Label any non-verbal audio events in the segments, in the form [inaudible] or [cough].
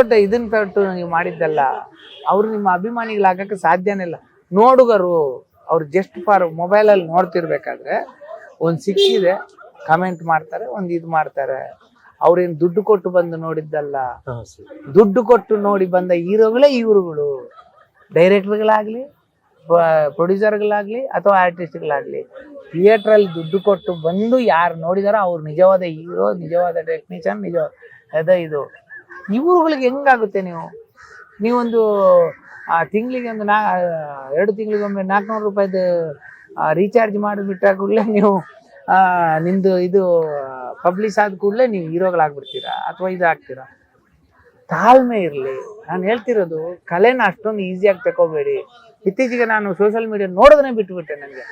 ದೊಡ್ಡ ಇದನ್ನ ತೊಟ್ಟು ನೀವು ಮಾಡಿದ್ದಲ್ಲ ಅವ್ರು ನಿಮ್ಮ ಅಭಿಮಾನಿಗಳಾಗಕ್ಕೆ ಸಾಧ್ಯನೇ ಇಲ್ಲ. ನೋಡುಗರು ಅವ್ರು ಜಸ್ಟ್ ಫಾರ್ ಮೊಬೈಲಲ್ಲಿ ನೋಡ್ತಿರ್ಬೇಕಾದ್ರೆ ಒಂದು ಸಿಕ್ಕಿದೆ ಕಮೆಂಟ್ ಮಾಡ್ತಾರೆ ಒಂದು ಇದು ಮಾಡ್ತಾರೆ. ಅವ್ರೇನು ದುಡ್ಡು ಕೊಟ್ಟು ಬಂದು ನೋಡಿದ್ದಲ್ಲ ದುಡ್ಡು ಕೊಟ್ಟು ನೋಡಿ ಬಂದ ಹೀರೋಗಳೇ ಇವರುಗಳು. ಡೈರೆಕ್ಟರ್ಗಳಾಗ್ಲಿ ಪ್ರೊಡ್ಯೂಸರ್ಗಳಾಗಲಿ ಅಥವಾ ಆರ್ಟಿಸ್ಟ್ಗಳಾಗ್ಲಿ ಥಿಯೇಟ್ರಲ್ಲಿ ದುಡ್ಡು ಕೊಟ್ಟು ಬಂದು ಯಾರು ನೋಡಿದಾರೋ ಅವ್ರು ನಿಜವಾದ ಹೀರೋ ನಿಜವಾದ ಟೆಕ್ನಿಷಿಯನ್ ನಿಜ ಅದೇ ಇದು. ಇವ್ರುಗಳಿಗೆ ಹೆಂಗಾಗುತ್ತೆ ನೀವು? ನೀವೊಂದು ತಿಂಗಳಿಗೆ ಒಂದು ನಾ ಎರಡು ತಿಂಗಳಿಗೊಮ್ಮೆ ನಾಲ್ಕುನೂರು ರೂಪಾಯಿದು ರೀಚಾರ್ಜ್ ಮಾಡಿಬಿಟ್ಟಾಗ ಕೂಡಲೇ ನೀವು ನಿಮ್ಮದು ಇದು ಪಬ್ಲಿಷ್ ಆದ ಕೂಡಲೇ ನೀವು ಹೀರೋಗಳಾಗ್ಬಿಡ್ತೀರಾ? ಅಥವಾ ಇದಾಗ್ತೀರಾ ತಾಳ್ಮೆ ಇರಲಿ. ನಾನು ಹೇಳ್ತಿರೋದು ಕಲೆನ ಅಷ್ಟೊಂದು ಈಸಿಯಾಗಿ ತಗೋಬೇಡಿ ಇತ್ತೀಚೆಗೆ ನಾನು ಸೋಷಿಯಲ್ ಮೀಡಿಯಾ ನೋಡೋದನ್ನೇ ಬಿಟ್ಬಿಟ್ಟೆ ನನಗೆ?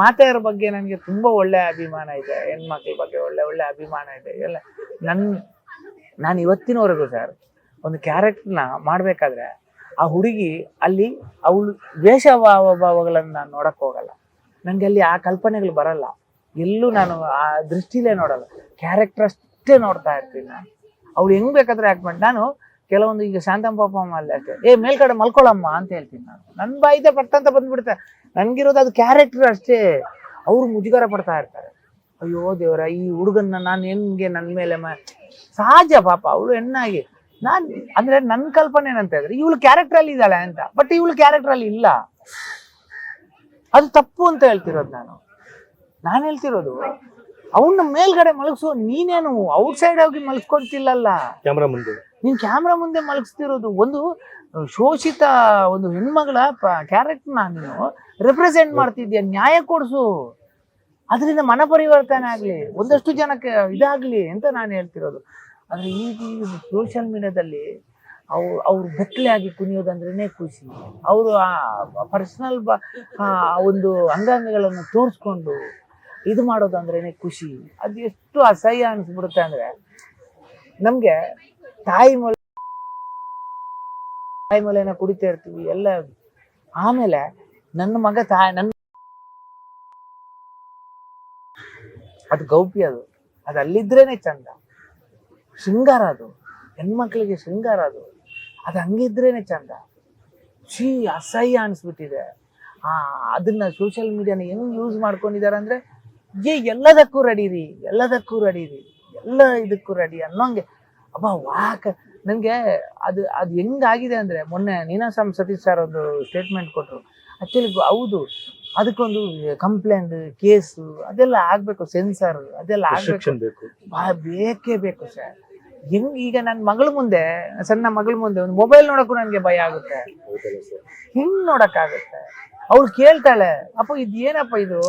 ಮಾತೆಯರ ಬಗ್ಗೆ ನನಗೆ ತುಂಬ ಒಳ್ಳೆ ಅಭಿಮಾನ ಇದೆ ಹೆಣ್ಮಕ್ಳ ಬಗ್ಗೆ ಒಳ್ಳೆ ಒಳ್ಳೆ ಅಭಿಮಾನ ಇದೆ. ಎಲ್ಲ ನನ್ನ ನಾನು ಇವತ್ತಿನವರೆಗೂ ಸರ್ ಒಂದು ಕ್ಯಾರೆಕ್ಟರ್ನ ಮಾಡಬೇಕಾದ್ರೆ ಆ ಹುಡುಗಿ ಅಲ್ಲಿ ಅವಳು ವೇಷ ಭಾವ ಭಾವಗಳನ್ನು ನಾನು ನೋಡಕ್ಕೆ ಹೋಗಲ್ಲ. ನನಗೆ ಅಲ್ಲಿ ಆ ಕಲ್ಪನೆಗಳು ಬರಲ್ಲ. ಎಲ್ಲೂ ನಾನು ಆ ದೃಷ್ಟಿಲೇ ನೋಡಲ್ಲ. ಕ್ಯಾರೆಕ್ಟರ್ ಅಷ್ಟೇ ನೋಡ್ತಾ ಇರ್ತೀನಿ ನಾನು. ಅವ್ಳು ಹೆಂಗ್ ಬೇಕಾದ್ರೆ ಆ್ಯಕ್ಟ್ ಮಾಡಿ. ನಾನು ಕೆಲವೊಂದು ಈಗ ಶಾಂತಾಂಬ ಪಾಪ ಅಮ್ಮ ಅಲ್ಲಿ ಅಷ್ಟೇ. ಏ, ಮೇಲ್ಗಡೆ ಮಲ್ಕೊಳಮ್ಮ ಅಂತ ಹೇಳ್ತೀನಿ ನಾನು. ನನ್ನ ಬಾಯಿದೆ ಪಟ್ಟಂತ ಬಂದ್ಬಿಡುತ್ತೆ. ನನಗಿರೋದು ಅದು ಕ್ಯಾರೆಕ್ಟರ್ ಅಷ್ಟೇ. ಅವರು ಮುಜುಗರ ಪಡ್ತಾ ಇರ್ತಾರೆ. ಅಯ್ಯೋ ದೇವರ ಈ ಹುಡುಗನ್ನ ನಾನು ಹೆಂಗೆ ನನ್ನ ಮೇಲೆ ಮ ಸಹಜ ಪಾಪ ಅವಳು ಹೆಣ್ಣಾಗಿ. ನಾನ್ ಅಂದ್ರೆ ನನ್ನ ಕಲ್ಪನೆ ಏನಂತ ಹೇಳಿದ್ರೆ ಇವಳು ಕ್ಯಾರೆಕ್ಟರ್ ಅಲ್ಲಿ ಇದ್ದಾಳೆ ಅಂತ ಬಟ್ ಇವಳು ಕ್ಯಾರೆಕ್ಟರ್ ಅಲ್ಲಿ ಇಲ್ಲ. ಅದು ತಪ್ಪು ಅಂತ ಹೇಳ್ತಿರೋದು ನಾನು. ನಾನು ಹೇಳ್ತಿರೋದು ಅವನ್ನ ಮೇಲ್ಗಡೆ ಮಲಗಿಸೋ ನೀನೇನು ಔಟ್ ಸೈಡ್ ಹೋಗಿ ಮಲಗಿಸ್ಕೊಳ್ತಿಲ್ಲಲ್ಲ ಕ್ಯಾಮ್ರಾ ಮುಂದೆ. ನೀನ್ ಕ್ಯಾಮ್ರಾ ಮುಂದೆ ಮಲಗಿಸ್ತಿರೋದು ಒಂದು ಶೋಷಿತ ಒಂದು ಹೆಣ್ಮಗಳ ಕ್ಯಾರೆಕ್ಟರ್ನ ನೀನು ರೆಪ್ರೆಸೆಂಟ್ ಮಾಡ್ತಿದ್ಯಾ ನ್ಯಾಯ ಕೊಡ್ಸು. ಅದರಿಂದ ಮನ ಪರಿವರ್ತನೆ ಆಗ್ಲಿ, ಒಂದಷ್ಟು ಜನಕ್ಕೆ ಇದಾಗ್ಲಿ ಅಂತ ನಾನು ಹೇಳ್ತಿರೋದು. ಆದರೆ ಈಗ ಸೋಷಿಯಲ್ ಮೀಡಿಯಾದಲ್ಲಿ ಅವ್ರು ಅವ್ರು ಆಗಿ ಕುಣಿಯೋದಂದ್ರೇನೆ ಖುಷಿ. ಅವರು ಆ ಪರ್ಸನಲ್ ಬ ಒಂದು ಅಂಗಾಂಗಗಳನ್ನು ತೋರಿಸ್ಕೊಂಡು ಇದು ಮಾಡೋದಂದ್ರೇನೆ ಖುಷಿ. ಅದು ಎಷ್ಟು ಅಸಹ್ಯ ಅನಿಸ್ಬಿಡುತ್ತೆ ಅಂದ್ರೆ ನಮಗೆ ತಾಯಿ ಮೊಲೆ, ತಾಯಿ ಮೊಲೆನ ಕುಡಿತಾ ಇರ್ತೀವಿ, ಎಲ್ಲ ಆಮೇಲೆ ನನ್ನ ಮಗ ತಾಯಿ, ನನ್ನ ಅದು ಗೌಪ್ಯ ಅದು. ಅದು ಅಲ್ಲಿದ್ರೇನೆ ಚಂದ. ಶೃಂಗಾರ ಅದು. ಹೆಣ್ಮಕ್ಳಿಗೆ ಶೃಂಗಾರ ಅದು. ಅದು ಹಂಗಿದ್ರೇನೆ ಚಂದ. ಛೀ, ಅಸಹ್ಯ ಅನಿಸ್ಬಿಟ್ಟಿದೆ. ಆ, ಅದನ್ನ ಸೋಷಿಯಲ್ ಮೀಡಿಯಾನ ಹೆಂಗ್ ಯೂಸ್ ಮಾಡ್ಕೊಂಡಿದ್ದಾರೆ ಅಂದ್ರೆ, ಏ, ಎಲ್ಲದಕ್ಕೂ ರೆಡಿರಿ ಎಲ್ಲದಕ್ಕೂ ರೆಡಿರಿ ಎಲ್ಲ ಇದಕ್ಕೂ ರೆಡಿ ಅನ್ನೋಂಗೆ. ಅಬ್ಬ, ವಾಕ. ನನಗೆ ಅದು ಅದು ಹೆಂಗಾಗಿದೆ ಅಂದರೆ, ಮೊನ್ನೆ ನೀನಾಸಂ ಸತೀಶ್ ಸರ್ ಒಂದು ಸ್ಟೇಟ್ಮೆಂಟ್ ಕೊಟ್ಟರು ಆಕ್ಚುಲಿ ಹೌದು. ಅದಕ್ಕೊಂದು ಕಂಪ್ಲೇಂಟ್ ಕೇಸು ಅದೆಲ್ಲ ಆಗ್ಬೇಕು ಸೆನ್ಸರ್ ಅದೆಲ್ಲ ಆಗ್ಬೇಕು. ಬೇಕೇ. ಬೇಕು ಸರ್ ಹೆಂಗ್ ಈಗ ನನ್ನ ಮಗಳ ಮುಂದೆ ಸಣ್ಣ ಮಗಳ ಮುಂದೆ ಒಂದು ಮೊಬೈಲ್ ನೋಡಕ್ಕೂ ನನಗೆ ಭಯ ಆಗುತ್ತೆ. ಹಿಂಗ್ ನೋಡಕ್ಕಾಗುತ್ತೆ? ಅವಳು ಕೇಳ್ತಾಳೆ ಅಪ್ಪ ಇದು ಏನಪ್ಪ ಇದು?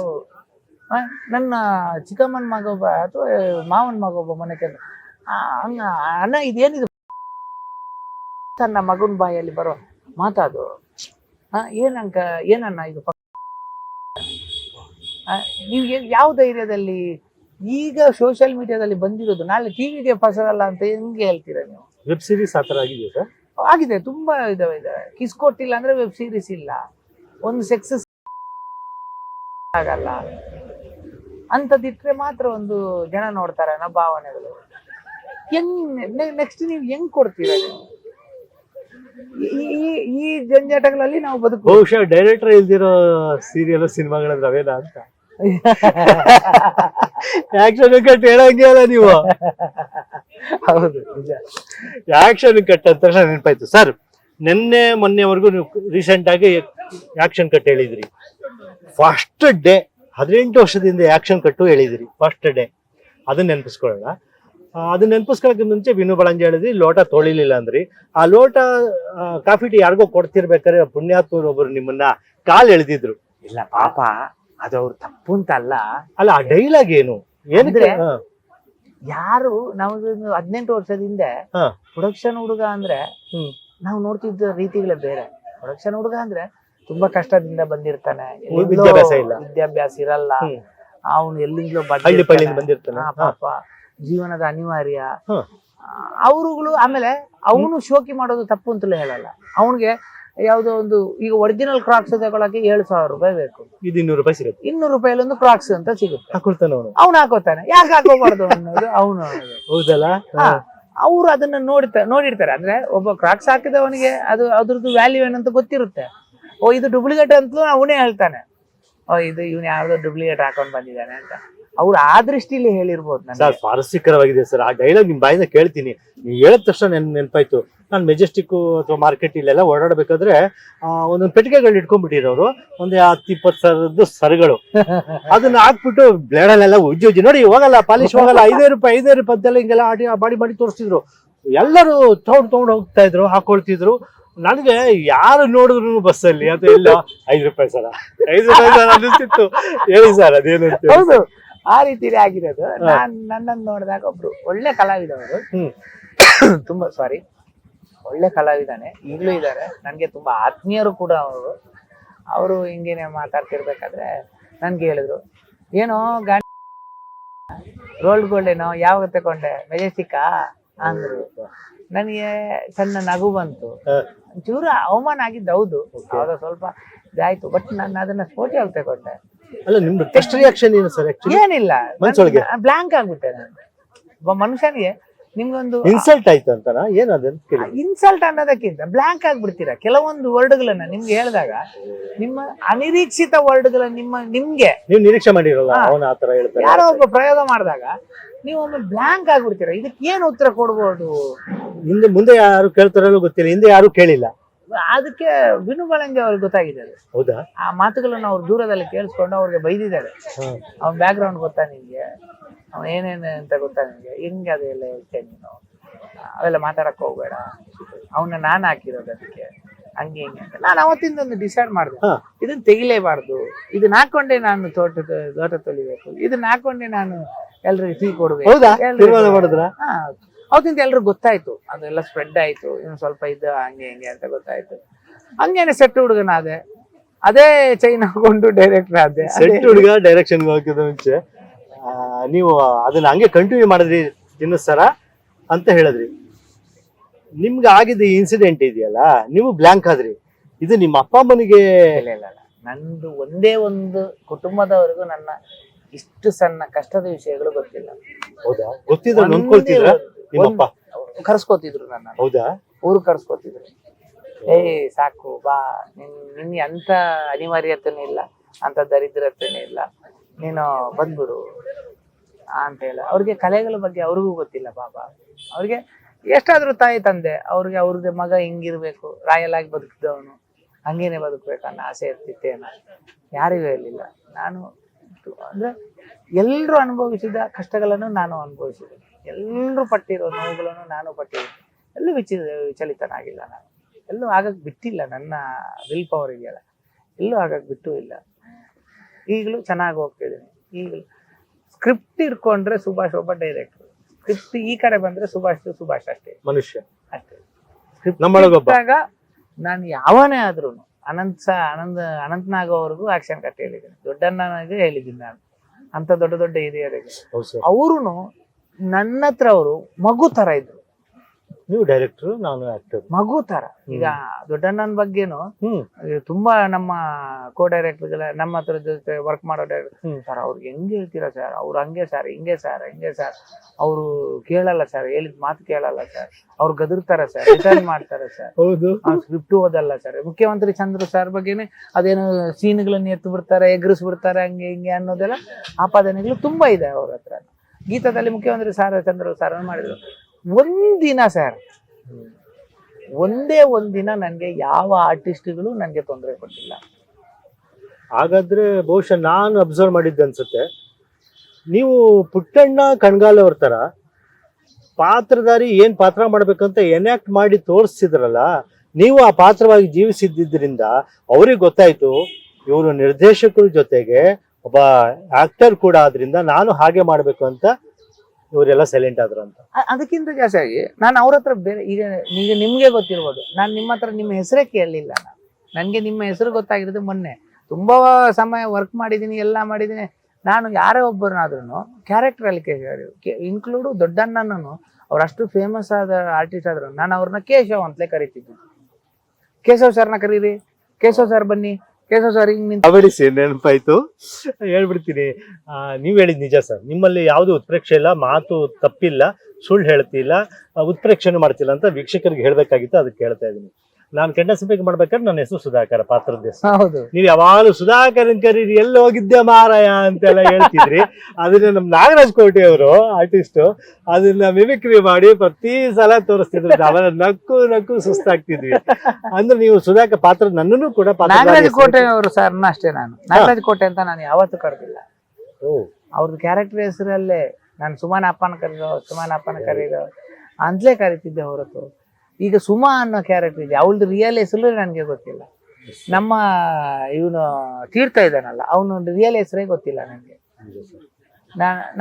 ನನ್ನ ಚಿಕ್ಕಮ್ಮನ ಮಗ ಒಬ್ಬ ಅಥವಾ ಮಾವನ ಮಗ ಒಬ್ಬ ಮನೆ ಕೇಳ ಅಣ್ಣ ಅಣ್ಣ ಇದೇನಿದು? ತನ್ನ ಮಗನ ಬಾಯಲ್ಲಿ ಬರೋ ಮಾತಾದು ಆ, ಏನಂಕ ಏನನ್ನ ಇದು? ನೀವು ಯಾವ ಧೈರ್ಯದಲ್ಲಿ ಈಗ ಸೋಷಿಯಲ್ ಮೀಡಿಯಾದಲ್ಲಿ ಬಂದಿರೋದು? ನಾಳೆ ಟಿವಿಗೆ ಫಸಲಲ್ಲ ಅಂತ ಹೆಂಗೆ ಹೇಳ್ತೀರಾ ನೀವು? ವೆಬ್ ಸೀರೀಸ್ ಆ ಥರ ಆಗಿದೆಯಾ ಸರ್? ಆಗಿದೆ ತುಂಬಾ ಇದಾವೆ ಇದಾವೆ. ಕಿಸ್ ಕೊಟ್ಟಿಲ್ಲ ಅಂದ್ರೆ ವೆಬ್ ಸೀರೀಸ್ ಇಲ್ಲ. ಒಂದು ಸೆಕ್ಸಸ್ ಆಗಲ್ಲ. ಅಂಥದ್ದಿಟ್ರೆ ಮಾತ್ರ ಒಂದು ಜನ ನೋಡ್ತಾರೆ ಅನ್ನೋ ಭಾವನೆಗಳು. ಹೆಂಗ್ ನೆಕ್ಸ್ಟ್ ನೀವು ಹೆಂಗ್ ಕೊಡ್ತೀರಾ ನೀವು? ಈ- ಈ- ಜಂಜಾಟಗಳಲ್ಲಿ ನಾವು ಬದುಕು ಬಹುಶಃ ಡೈರೆಕ್ಟರ್ ಇಲ್ದಿರೋ ಸೀರಿಯಲ್ ಸಿನಿಮಾಗಳ ಅವೇನಾ ಅಂತ. ಆಕ್ಷನ್ ಕಟ್ ಹೇಳಂಗೆ ಅಲ್ಲ ನೀವು. ಹೌದು ನಿಜ. ಆಕ್ಷನ್ ಕಟ್ ಅಂತ ನೆನಪಾಯ್ತು. ಸರ್ ನಿನ್ನೆ ಮೊನ್ನೆವರೆಗೂ ನೀವು ರೀಸೆಂಟ್ ಆಗಿ ಆಕ್ಷನ್ ಕಟ್ ಹೇಳಿದ್ರಿ. ಫಸ್ಟ್ ಡೇ ಹದಿನೆಂಟು ವರ್ಷದಿಂದ ಆಕ್ಷನ್ ಕಟ್ಟು ಹೇಳಿದ್ರಿ. ಫಸ್ಟ್ ಡೇ ಅದನ್ನ ನೆನಪಿಸ್ಕೊಳ್ಳೋಣ. ಅದನ್ನ ನೆನಪಿಸ್ಕೊಳಕ್ ಮುಂಚೆ ವಿನು ಬಳಂಜಿ ಹೇಳಿದ್ರಿ ಲೋಟ ತೊಳಿಲಿಲ್ಲ ಅಂದ್ರಿ. ಆ ಲೋಟ ಕಾಫಿ ಟೀ ಯಾರಿಗೋ ಕೊಡ್ತಿರ್ಬೇಕಾದ್ರೆ ಪುಣ್ಯಾತ್ಮರು ಒಬ್ರು ನಿಮ್ಮನ್ನ ಕಾಲ್ ಎಳೆದಿದ್ರು. ಇಲ್ಲ ಪಾಪ ಅದು ಅವ್ರ ತಪ್ಪು ಅಂತ ಅಲ್ಲ. ಅಲ್ಲ ಆ ಡೈಲಾಗ್ ಏನು? ಏನಿದ್ರೆ ಯಾರು ನಾವು ಹದಿನೆಂಟು ವರ್ಷದ ಹಿಂದೆ. ಪ್ರೊಡಕ್ಷನ್ ಹುಡುಗ ಅಂದ್ರೆ. ನಾವು ನೋಡ್ತಿದ್ದ ರೀತಿಗಳೇ ಬೇರೆ. ಪ್ರೊಡಕ್ಷನ್ ಹುಡುಗ ಅಂದ್ರೆ ತುಂಬಾ ಕಷ್ಟದಿಂದ ಬಂದಿರ್ತಾನೆ. ವಿದ್ಯಾಭ್ಯಾಸ ಇರಲ್ಲ. ಅವ್ನು ಎಲ್ಲಿಂದಲೋ ಬಂದಿರ್ತಾನೆ. ಪಾಪ. ಜೀವನದ ಅನಿವಾರ್ಯ. ಅವರುಗಳು ಆಮೇಲೆ ಅವನು ಶೋಕಿ ಮಾಡೋದು ತಪ್ಪು ಅಂತಲೇ ಹೇಳಲ್ಲ. ಅವನಿಗೆ ಯಾವುದೋ ಒಂದು ಈಗ ಒರಿಜಿನಲ್ ಕ್ರಾಕ್ಸ್ ತಗೊಳಕ್ಕೆ ಏಳು ಸಾವಿರ ರೂಪಾಯಿ ಬೇಕು. ಇದು ಇನ್ನೂರು ರೂಪಾಯಿ ಸಿಗುತ್ತೆ. ಇನ್ನೂರು ರೂಪಾಯಿ ಒಂದು ಕ್ರಾಕ್ಸ್ ಅಂತ ಸಿಗುತ್ತೆ. ಹಾಕೊಳ್ತಾನೆ ಅವನು. ಅವ್ನು ಹಾಕೋತಾನೆ. ಯಾಕೆ ಹಾಕೋಬಾರ್ದು ಅನ್ನೋದು ಅವನು ಹೌದಲ್ಲ? ಅವರು ಅದನ್ನ ನೋಡ್ತಾ ನೋಡಿರ್ತಾರೆ. ಅಂದ್ರೆ ಒಬ್ಬ ಕ್ರಾಕ್ಸ್ ಹಾಕಿದವನಿಗೆ ಅದು ಅದ್ರದ್ದು ವ್ಯಾಲ್ಯೂ ಏನಂತ ಗೊತ್ತಿರುತ್ತೆ. ಓ ಇದು ಡುಪ್ಲಿಕೇಟ್ ಅಂತಲೂ ಅವನೇ ಹೇಳ್ತಾನೆ. ಓ ಇದು ಇವನು ಯಾವ್ದೋ ಡುಪ್ಲಿಕೇಟ್ ಹಾಕೊಂಡ್ ಬಂದಿದ್ದಾನೆ ಅಂತ. ಅವ್ರು ಆ ದೃಷ್ಟಿಲಿ ಹೇಳಿರ್ಬೋದು ಸರ್ ನನಗೆ ಸ್ವಾರಸ್ಯಕರವಾಗಿದೆ ಸರ್. ಆ ಡೈಲಾಗ್ ನಿಮ್ ಬಾಯಿಂದ ಕೇಳ್ತೀನಿ. ನೀವು ಹೇಳಿದ ತಕ್ಷಣ ನೆನ್ ನೆನಪಾಯ್ತು. ನಾನು ಮೆಜೆಸ್ಟಿಕ್ ಅಥವಾ ಮಾರ್ಕೆಟ್ ಇಲ್ಲೆಲ್ಲ ಓಡಾಡಬೇಕಾದ್ರೆ ಒಂದೊಂದು ಪೆಟ್ಟಿಗೆಗಳು ಇಟ್ಕೊಂಡ್ಬಿಟ್ಟಿರೋರು. ಒಂದು ಹತ್ತು ಇಪ್ಪತ್ತು ಸಾವಿರದ್ದು ಸರಗಳು. [laughs] ಅದನ್ನ ಹಾಕ್ಬಿಟ್ಟು ಬ್ಲೇಡಲ್ಲೆಲ್ಲ ಉಜ್ಜಿ ಉಜ್ಜಿ. ನೋಡಿ ಹೋಗಲ್ಲ ಪಾಲಿಶ್ ಹೋಗಲ್ಲ ಐದೇ ರೂಪಾಯಿ ಐದೇ ರೂಪಾಯಿ ಅದೆಲ್ಲ ಹಿಂಗೆಲ್ಲ ಆಡಿ ಬಾಡಿ ಮಾಡಿ ತೋರಿಸ್ತಿದ್ರು. ಎಲ್ಲರೂ ತಗೊಂಡು ತಗೊಂಡು ಹೋಗ್ತಾ ಇದ್ರು ಹಾಕೊಳ್ತಿದ್ರು. ನನಗೆ ಯಾರು ನೋಡಿದ್ರು ಬಸ್ಸಲ್ಲಿ? ಅದು ಇಲ್ಲ. ಐದು ರೂಪಾಯಿ ಸರ. ಐದು ರೂಪಾಯಿ ಸರ ಅನ್ನಿಸ್ತಿತ್ತು. ಹೇಳಿ ಸರ್ ಅದೇನು ಅಂತ ಹೇಳಿ. ಹೌದು. ಆ ರೀತಿ ಆಗಿರೋದು. ನಾನ್ ನನ್ನನ್ನು ನೋಡಿದಾಗ ಒಬ್ರು ಒಳ್ಳೆ ಕಲಾವಿದವರು. ಅವರು ತುಂಬಾ ಸಾರಿ ಒಳ್ಳೆ ಕಲಾವಿದಾನೆ. ಈಗಲೂ ಇದ್ದಾರೆ. ನನಗೆ ತುಂಬಾ ಆತ್ಮೀಯರು ಕೂಡ ಅವರು. ಅವರು ಹಿಂಗೇನೆ ಮಾತಾಡ್ತಿರ್ಬೇಕಾದ್ರೆ ನನ್ಗೆ ಹೇಳಿದ್ರು ಏನೋ ಗಾಡಿ ರೋಲ್ಡ್ ಗೋಲ್ಡ್ ಏನೋ ಯಾವಾಗ ತಗೊಂಡೆ ಮೆಜೆಸ್ಟಿಕ್ಕಾ? ಅಂದ್ರು. ನನಗೆ ಸಣ್ಣ ನಗು ಬಂತು. ಚೂರ ಅವಮಾನ ಆಗಿದ್ದು ಹೌದು ಸ್ವಲ್ಪ ಇದಾಯ್ತು. ಬಟ್ ನಾನು ಅದನ್ನ ಸ್ಪೋರ್ಟಿವ್ ತಗೊಂಡೆ ಅಲ್ಲ ನಿಮ್ದು ಫಸ್ಟ್ ರಿಯಾಕ್ಷನ್ ಏನು ಸರ್ ಏನಿಲ್ಲ. ಮನ್ಸೊಳಗೆ? ಬ್ಲಾಂಕ್ ಆಗ್ಬಿಟ್ಟೆ ನಾನು ಒಬ್ಬ ಮನುಷ್ಯನಿಗೆ ನಿಮ್ಗೊಂದು ಇನ್ಸಲ್ಟ್ ಆಯ್ತು ಅಂತನಾ ಏನದಂತ ಕೇಳಿ? ಇನ್ಸಲ್ಟ್ ಅನ್ನೋದಕ್ಕಿಂತ ಬ್ಲಾಂಕ್ ಆಗ್ಬಿಡ್ತೀರಾ? ಕೆಲವೊಂದು ವರ್ಡ್ಗಳನ್ನ ನಿಮ್ಗೆ ಹೇಳಿದಾಗ ನಿಮ್ಮ ಅನಿರೀಕ್ಷಿತ ವರ್ಡ್ಗಳ ನಿಮ್ಮ ನಿಮ್ಗೆ. ನೀವು ನಿರೀಕ್ಷೆ ಮಾಡಿರಲ್ಲ ಅವನು ಅವನ ಆತರ ಹೇಳ್ತಾರೆ ಯಾರೋ ಒಬ್ಬ ಪ್ರಯೋಗ ಮಾಡಿದಾಗ ನೀವು ಒಮ್ಮೆ ಬ್ಲಾಂಕ್ ಆಗ್ಬಿಡ್ತೀರಾ? ಇದಕ್ಕೆ ಏನು ಉತ್ತರ ಕೊಡ್ಬೋದು? ಹಿಂದೆ ಮುಂದೆ ಯಾರು ಕೇಳ್ತಾರಲ್ಲೂ ಗೊತ್ತಿಲ್ಲ ಹಿಂದೆ ಯಾರು ಕೇಳಿಲ್ಲ. ಅದಕ್ಕೆ ವಿನು ಬಳಂಗಿ ಅವ್ರಿಗೆ ಗೊತ್ತಾಗಿದೆ ಅದು. ಹೌದಾ? ಆ ಮಾತುಗಳನ್ನು ಅವ್ರು ದೂರದಲ್ಲಿ ಕೇಳಿಸ್ಕೊಂಡು ಅವ್ರಿಗೆ ಬೈದಿದ್ದಾರೆ. ಅವ್ನ ಬ್ಯಾಕ್ ಗ್ರೌಂಡ್ ಗೊತ್ತಾ ನಿನ್ಗೆ ಅವ್ನ ಏನೇನು ಅಂತ ಗೊತ್ತಾ ನಿನ್ಗೆ ಹಿಂಗೆ ಅದೆಲ್ಲ ಹೇಳ್ತೇನೆ ನೀನು? ಅವೆಲ್ಲ ಮಾತಾಡಕ್ ಹೋಗ್ಬೇಡ. ಅವನ್ನ ನಾನು ಹಾಕಿರೋದು ಅದಕ್ಕೆ. ಹಂಗೆ ಹಿಂಗೆ ಅಂತ. ನಾನು ಅವತ್ತಿಂದ ಒಂದು ಡಿಸೈಡ್ ಮಾಡಿದೆ. ಇದನ್ನ ತೆಗಿಲೇಬಾರ್ದು. ಇದನ್ನ ಹಾಕೊಂಡೆ ನಾನು ತೋಟ ತೋಟ ತೊಳಿಬೇಕು. ಇದನ್ನ ಹಾಕೊಂಡೆ ನಾನು ಎಲ್ರಿಗೂ ಟೀ ಕೊಡ್ಬೇಕು. ಹೌದಾ? ಅವತ್ತಿಂದ ಎಲ್ರಿಗೂ ಗೊತ್ತಾಯ್ತು. ಅದೆಲ್ಲ ಸ್ಪ್ರೆಡ್ ಆಯ್ತು. ಇನ್ನು ಸ್ವಲ್ಪ ಇದ್ದ ಹಂಗೆ ಹಿಂಗೆ ಅಂತ ಗೊತ್ತಾಯ್ತು. ಹಂಗೇನೆ ಸೆಟ್ ಹುಡುಗನ ಅದೇ ಅದೇ ಚೈನ್ ಹಾಕೊಂಡು ಡೈರೆಕ್ಟರ್ ಆದೆ. ಸೆಟ್ ಹುಡುಗ ಡೈರೆಕ್ಷನ್ ಹೋಗಿದ ಮುಂಚೆ ನೀವು ಅದನ್ನ ಹಂಗೆ ಕಂಟಿನ್ಯೂ ಮಾಡಿದ್ರಿ ಇನ್ನು ಸರ ಅಂತ ಹೇಳಿದ್ರಿ. ನಿಮ್ಗೆ ಆಗಿದ್ದ ಇನ್ಸಿಡೆಂಟ್ ಇದೆಯಲ್ಲ ನೀವು ಬ್ಲಾಂಕ್ ಆದ್ರಿ. ಇದು ನಿಮ್ಮ ಅಪ್ಪ ಅಮ್ಮನಿಗೆ ಇಲ್ಲ ಇಲ್ಲ ಇಲ್ಲ. ನಂದು ಒಂದೇ ಒಂದು ಕುಟುಂಬದವರೆಗೂ ನನ್ನ ಇಷ್ಟು ಸಣ್ಣ ಕಷ್ಟದ ವಿಷಯಗಳು ಗೊತ್ತಿಲ್ಲ. ಹೌದಾ? ಗೊತ್ತಿದ್ರೆ ನೊಂದ್ಕೊಳ್ತಿದ್ರ? ನಿಮ್ಮಪ್ಪ ಕರ್ಸ್ಕೊತಿದ್ರು ನನ್ನ ಹೌದಾ? ಊರು ಕರ್ಸ್ಕೊತಿದ್ರು. ಏಯ್ ಸಾಕು ಬಾ. ನಿನ್ ನಿನ್ ಅಂತ ಅನಿವಾರ್ಯತೆನೇ ಇಲ್ಲ ಅಂತ ದರಿದ್ರತೆನೇ ಇಲ್ಲ. ನೀನು ಬಂದ್ಬಿಡು ಅಂತ ಹೇಳ. ಅವ್ರಿಗೆ ಕಲೆಗಳ ಬಗ್ಗೆ ಅವ್ರಿಗೂ ಗೊತ್ತಿಲ್ಲ ಬಾಬಾ. ಅವ್ರಿಗೆ ಎಷ್ಟಾದ್ರೂ ತಾಯಿ ತಂದೆ ಅವ್ರಿಗೆ ಅವ್ರಿಗೆ ಮಗ ಹಿಂಗಿರ್ಬೇಕು ರಾಯಲ್ ಆಗಿ ಬದುಕಿದವನು ಹಂಗೇನೆ ಬದುಕ್ಬೇಕು ಅನ್ನೋ ಆಸೆ ಇರ್ತಿತ್ತೇನ ಯಾರಿಗೂ ಹೇಳಿಲ್ಲ. ನಾನು ಅಂದ್ರೆ ಎಲ್ಲರೂ ಅನುಭವಿಸಿದ ಕಷ್ಟಗಳನ್ನು ನಾನು ಅನುಭವಿಸಿದೆ ಎಲ್ಲರೂ ಪಟ್ಟಿರೋ ನೋವುಗಳನ್ನು ನಾನು ಪಟ್ಟಿದ್ದೀನಿ ಎಲ್ಲೂ ವಿಚಿ ವಿಚಲಿತನಾಗಿಲ್ಲ ನಾನು. ಎಲ್ಲೂ ಆಗಕ್ಕೆ ಬಿಟ್ಟಿಲ್ಲ ನನ್ನ ವಿಲ್ ಪವರ್ ಇದೆಯಲ್ಲ. ಎಲ್ಲೂ ಆಗಕ್ಕೆ ಬಿಟ್ಟು ಇಲ್ಲ. ಈಗಲೂ ಚೆನ್ನಾಗಿ ಹೋಗ್ತಿದ್ದೀನಿ ಈಗಲೂ ಸ್ಕ್ರಿಪ್ಟ್ ಇಟ್ಕೊಂಡ್ರೆ ಸುಭಾಷ್ ಒಬ್ಬ ಡೈರೆಕ್ಟರ್ ಸ್ಕ್ರಿಪ್ಟ್ ಈ ಕಡೆ ಬಂದರೆ ಸುಭಾಷ್ ಸುಭಾಷ್ ಅಷ್ಟೇ. ಮನುಷ್ಯ. ಅಷ್ಟೇ. ಸ್ಕ್ರಿಪ್ಟ್. ನಾನು ಯಾವನೇ ಆದ್ರೂ ಅನಂತ್ ಸ ಅನಂತ ಅನಂತನಾಗ್ ಅವ್ರಿಗೂ ಆಕ್ಷನ್ ಕಟ್ ಹೇಳಿದ್ದೀನಿ. ದೊಡ್ಡಣ್ಣನಿಗೆ ಹೇಳಿದ್ದೀನಿ ನಾನು. ಅಂತ ದೊಡ್ಡ ದೊಡ್ಡ ಹಿರಿಯರಿಗೆ. ಅವರು ನನ್ನ ಹತ್ರ ಅವರು ಮಗು ತರ ಇದ್ರು. ನೀವು ಡೈರೆಕ್ಟರ್ ನಾನು ಆಕ್ಟರ್ ಮಗು ತರ. ಈಗ ದೊಡ್ಡಣ್ಣನ ಬಗ್ಗೆನು ಹ್ಮ್. ತುಂಬಾ ನಮ್ಮ ಕೋ ಡೈರೆಕ್ಟರ್ಗಳ ನಮ್ಮ ಹತ್ರ ಜೊತೆ ವರ್ಕ್ ಮಾಡೋ ಡೈರೆಕ್ಟರ್. ಸರ್ ಅವ್ರಿಗೆ ಹೆಂಗೆ ಹೇಳ್ತೀರಾ ಸರ್ ಅವ್ರು ಹಂಗೆ ಸರ್ ಹಿಂಗೆ ಸರ್ ಹಿಂಗೆ ಸರ್ ಅವರು ಕೇಳಲ್ಲ ಸರ್ ಹೇಳಿದ ಮಾತು ಕೇಳಲ್ಲ ಸರ್ ಅವ್ರು ಗದರ್ತಾರೆ ಸರ್ ರಿಟರ್ನ್ ಮಾಡ್ತಾರೆ ಸರ್ ಹೌದು. ಸ್ಕ್ರಿಪ್ಟ್ ಓದಲ್ಲ ಸರ್ ಮುಖ್ಯಮಂತ್ರಿ ಚಂದ್ರ ಸರ್ ಬಗ್ಗೆನೆ ಅದೇನು ಸೀನ್ಗಳನ್ನ ಎತ್ತು ಬಿಡ್ತಾರೆ ಎಗ್ರಿಸ್ಬಿಡ್ತಾರೆ ಹಂಗೆ ಹಿಂಗೆ ಅನ್ನೋದೆಲ್ಲ ಆಪಾದನೆಗಳು ತುಂಬಾ ಇದೆ ಅವ್ರ ಹತ್ರ. ಗೀತದಲ್ಲಿ ಮುಖ್ಯಮಂತ್ರಿ ಸಾರ ಚಂದ್ರ ಸರ್ ಮಾಡಿದ್ರು. ಒಂದಿನ ಸರ್ ಒಂದೇ ಒಂದಿನ ನನಗೆ ಯಾವ ಆರ್ಟಿಸ್ಟ್ಗಳು ನನಗೆ ತೊಂದರೆ ಕೊಟ್ಟಿಲ್ಲ. ಹಾಗಾದ್ರೆ ಬಹುಶಃ ನಾನು ಅಬ್ಸರ್ವ್ ಮಾಡಿದ್ದೆ ಅನ್ಸುತ್ತೆ. ನೀವು ಪುಟ್ಟಣ್ಣ ಕಣ್ಗಾಲ್ ಅವ್ರ ತರ ಪಾತ್ರಧಾರಿ ಏನ್ ಪಾತ್ರ ಮಾಡ್ಬೇಕಂತ ಎನ್ಯಾಕ್ಟ್ ಮಾಡಿ ತೋರಿಸ್ತಿದ್ರಲ್ಲ ನೀವು ಆ ಪಾತ್ರವಾಗಿ ಜೀವಿಸಿದ್ದರಿಂದ ಅವ್ರಿಗೆ ಗೊತ್ತಾಯ್ತು, ಇವರು ನಿರ್ದೇಶಕರ ಜೊತೆಗೆ ಒಬ್ಬ ಆಕ್ಟರ್ ಕೂಡ ಆದ್ರಿಂದ ನಾನು ಹಾಗೆ ಮಾಡ್ಬೇಕು ಅಂತ ಇವರೆಲ್ಲ ಸೈಲೆಂಟ್ ಆದ್ರು ಅಂತ. ಅದಕ್ಕಿಂತ ಅದಕ್ಕಿಂತ ಆಗಿ ನಾನು ಅವ್ರ ಹತ್ರ ಬೇರೆ, ಈಗ ನಿಮಗೆ ನಿಮ್ಗೆ ಗೊತ್ತಿರ್ಬೋದು. ನಾನು ನಿಮ್ಮ ಹತ್ರ ನಿಮ್ಮ ಹೆಸರೇ ಕೇಳಲಿಲ್ಲ ನಾನು. ನನಗೆ ನಿಮ್ಮ ಹೆಸರು ಗೊತ್ತಾಗಿರೋದು ಮೊನ್ನೆ. ತುಂಬ ಸಮಯ ವರ್ಕ್ ಮಾಡಿದ್ದೀನಿ ಎಲ್ಲ ಮಾಡಿದ್ದೀನಿ ನಾನು ಯಾರೇ ಒಬ್ಬರನ್ನಾದ್ರೂ ಕ್ಯಾರೆಕ್ಟರ್ ಅಲ್ಲಿ ಇನ್ಕ್ಲೂಡು ದೊಡ್ಡಣ್ಣನೂ ಅವ್ರು ಅಷ್ಟು ಫೇಮಸ್ ಆದ ಆರ್ಟಿಸ್ಟ್ ಆದ್ರು ನಾನು ಅವ್ರನ್ನ ಕೇಶವ್ ಅಂತಲೇ ಕರಿತಿದ್ದೆ. ಕೇಶವ್ ಸರ್ನ ಕರೀರಿ. ಕೇಶವ್ ಸರ್ ಬನ್ನಿ. ಕೇಶವ ಸರ್ ಹಿಂಗ್ ನಿಂತ ನೆನಪಾಯ್ತು. ಹೇಳ್ಬಿಡ್ತೀನಿ. ನೀವು ನೀವ್ ಹೇಳಿದ್ ನಿಜ ಸರ್ ನಿಮ್ಮಲ್ಲಿ ಯಾವುದು ಉತ್ಪ್ರೇಕ್ಷೆ ಇಲ್ಲ ಮಾತು ತಪ್ಪಿಲ್ಲ ಸುಳ್ಳು ಹೇಳ್ತಿಲ್ಲ ಉತ್ಪ್ರೇಕ್ಷೆನೂ ಉತ್ಪ್ರೇಕ್ಷಣೆ ಮಾಡ್ತಿಲ್ಲ ಅಂತ ವೀಕ್ಷಕರಿಗೆ ಹೇಳ್ಬೇಕಾಗಿತ್ತು ಅದಕ್ಕೆ ಹೇಳ್ತಾ ಇದೀನಿ ನಾನು ಕೆಂಡ ಸಿಂಪಿಗೆ ಮಾಡ್ಬೇಕಾದ್ರೆ ನನ್ನ ಹೆಸರು ಸುಧಾಕರ ಪಾತ್ರದ ಹೆಸರು. ಹೌದು. ನೀವು ಯಾವಾಗಲೂ ಸುಧಾಕರನ್ ಕರೀರಿ ಎಲ್ಲಿ ಹೋಗಿದ್ದೆ ಮಾರಾಯ ಅಂತೆಲ್ಲ ಹೇಳ್ತಿದ್ರಿ. ಅದನ್ನ ನಮ್ ನಾಗರಾಜ್ ಕೋಟಿ ಅವರು ಆರ್ಟಿಸ್ಟ್ ಅದನ್ನ ಮಿಮಿಕ್ರಿ ಮಾಡಿ ಪ್ರತಿ ಸಲ ತೋರಿಸ್ತಿದ್ರು. ಅವರ ನಕ್ಕು ನಕ್ಕು ಸುಸ್ತಾಗ್ತಿದ್ವಿ. ಅಂದ್ರೆ ನೀವು ಸುಧಾಕರ್ ಪಾತ್ರ ನನ್ನನ್ನು ಕೂಡ ನಾಗರಾಜ್ ಕೋಟೆ ಅವರು ಸರ್ ಅಷ್ಟೇ ನಾನು. ನಾಗರಾಜ್ ಕೋಟೆ ಅಂತ ನಾನು ಯಾವತ್ತೂ ಕರೆದಿಲ್ಲ. ಅವ್ರದ್ದು ಕ್ಯಾರೆಕ್ಟರ್ ಹೆಸರಲ್ಲೇ ನಾನು ಸುಮಾನ ಅಪ್ಪನ ಕರೀರೋ ಸುಮಾನ ಅಪ್ಪನ ಕರೀರೋ ಅಂತಲೇ ಕರಿತಿದ್ದೆ ಹೊರತು. ಈಗ ಸುಮಾ ಅನ್ನೋ ಕ್ಯಾರೆಕ್ಟರ್ ಇದೆ. ಅವಳದು ರಿಯಲ್ ಹೆಸರು ನನಗೆ ಗೊತ್ತಿಲ್ಲ. ನಮ್ಮ ಇವನು ತೀರ್ಥ ಇದ್ದಾನಲ್ಲ ಅವನು ರಿಯಲ್ ಹೆಸರೇ ಗೊತ್ತಿಲ್ಲ ನನಗೆ.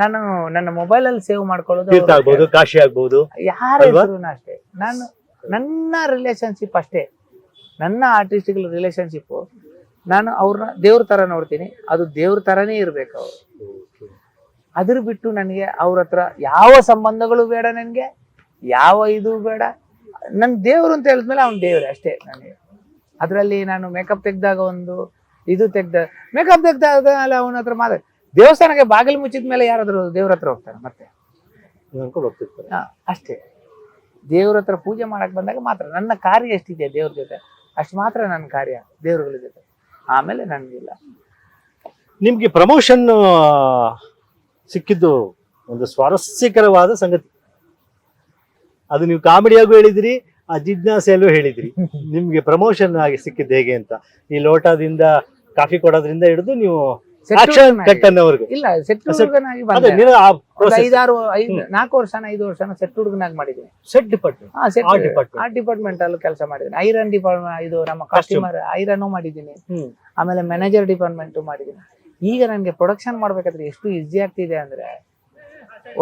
ನಾನು ನನ್ನ ಮೊಬೈಲಲ್ಲಿ ಸೇವ್ ಮಾಡ್ಕೊಳ್ಳೋದು ಕಾಶಿ ಆಗ್ಬಹುದು ಯಾರ ಹೆಸರು ಅಷ್ಟೇ. ನಾನು ನನ್ನ ರಿಲೇಶನ್ಶಿಪ್ ಅಷ್ಟೇ. ನನ್ನ ಆರ್ಟಿಸ್ಟ್ಗಳ ರಿಲೇಶನ್ಶಿಪ್ಪು ನಾನು ಅವ್ರನ್ನ ದೇವ್ರ ತರ ನೋಡ್ತೀನಿ. ಅದು ದೇವ್ರ ತರನೇ ಇರ್ಬೇಕು ಅವರು. ಅದ್ರ ಬಿಟ್ಟು ನನಗೆ ಅವ್ರ ಹತ್ರ ಯಾವ ಸಂಬಂಧಗಳು ಬೇಡ ನನಗೆ ಯಾವ ಇದು ಬೇಡ. ನನ್ ದೇವ್ರು ಅಂತ ಹೇಳಿದ್ಮೇಲೆ ಅವ್ನು ದೇವ್ರೆ ಅಷ್ಟೇ ನನಗೆ. ಅದರಲ್ಲಿ ನಾನು ಮೇಕಪ್ ತೆಗ್ದಾಗ ಒಂದು ಇದು ತೆಗ್ದ ಮೇಕಪ್ ತೆಗ್ದಾಗ ಅವನ ಹತ್ರ ಮಾತ್ರ ದೇವಸ್ಥಾನಕ್ಕೆ ಬಾಗಿಲು ಮುಚ್ಚಿದ ಮೇಲೆ ಯಾರಾದರೂ ದೇವ್ರ ಹತ್ರ ಹೋಗ್ತಾರೆ ಮತ್ತೆ? ಅನ್ಕೊಂಡು ಹೋಗ್ತಿರ್ತಾರೆ. ಹಾ, ಅಷ್ಟೇ. ದೇವ್ರ ಹತ್ರ ಪೂಜೆ ಮಾಡಕ್ ಬಂದಾಗ ಮಾತ್ರ ನನ್ನ ಕಾರ್ಯ ಎಷ್ಟಿದೆ ದೇವ್ರ ಜೊತೆ? ಅಷ್ಟು ಮಾತ್ರ ನನ್ನ ಕಾರ್ಯ ದೇವ್ರಗಳ ಜೊತೆ. ಆಮೇಲೆ ನನಗಿಲ್ಲ. ನಿಮ್ಗೆ ಪ್ರಮೋಷನ್ ಸಿಕ್ಕಿದ್ದು ಒಂದು ಸ್ವಾರಸ್ಯಕರವಾದ ಸಂಗತಿ. ಅದು ನೀವು ಕಾಮಿಡಿಯಾಗೂ ಹೇಳಿದ್ರಿ ಆ ಜಿಜ್ಞಾಸೆಯಲ್ಲೂ ಹೇಳಿದ್ರಿ. [laughs] ನಿಮ್ಗೆ ಪ್ರಮೋಷನ್ ಆಗಿ ಸಿಕ್ಕಿದ್ದು ಹೇಗೆ ಅಂತ. ಈ ಲೋಟದಿಂದ ಕಾಫಿ ಕೊಡೋದ್ರಿಂದ ಹಿಡಿದು ನೀವು ಆಕ್ಷನ್ ಕಟ್ ಇಲ್ಲ ಸೆಟ್ ಹುಡುಗನಾಗಿ ಅದೇ ಆ ಐದಾರು ಐದು ನಾಲ್ಕು ವರ್ಷನ ಐದು ವರ್ಷನ ಸೆಟ್ ಹುಡುಗನಾಗಿ ಮಾಡಿದ್ದೀನಿ. ಸೆಟ್ ಡಿಪಾರ್ಟ್ಮೆಂಟ್ ಆ ಡಿಪಾರ್ಟ್ಮೆಂಟ್ ಅಲ್ಲಿ ಕೆಲಸ ಮಾಡಿದ್ದೀನಿ. ಐರನ್ ಡಿಪಾರ್ಟ್ಮೆಂಟ್ ಇದು ನಮ್ಮ ಕಸ್ಟಮರ್ ಐರನ್ ಮಾಡಿದ್ದೀನಿ. ಹ್ಮ್. ಆಮೇಲೆ ಮ್ಯಾನೇಜರ್ ಡಿಪಾರ್ಟ್ಮೆಂಟ್ ಮಾಡಿದ್ದೀನಿ. ಈಗ ನನಗೆ ಪ್ರೊಡಕ್ಷನ್ ಮಾಡ್ಬೇಕಾದ್ರೆ ಎಷ್ಟು ಈಸಿ ಆಗ್ತಿದೆ ಅಂದ್ರೆ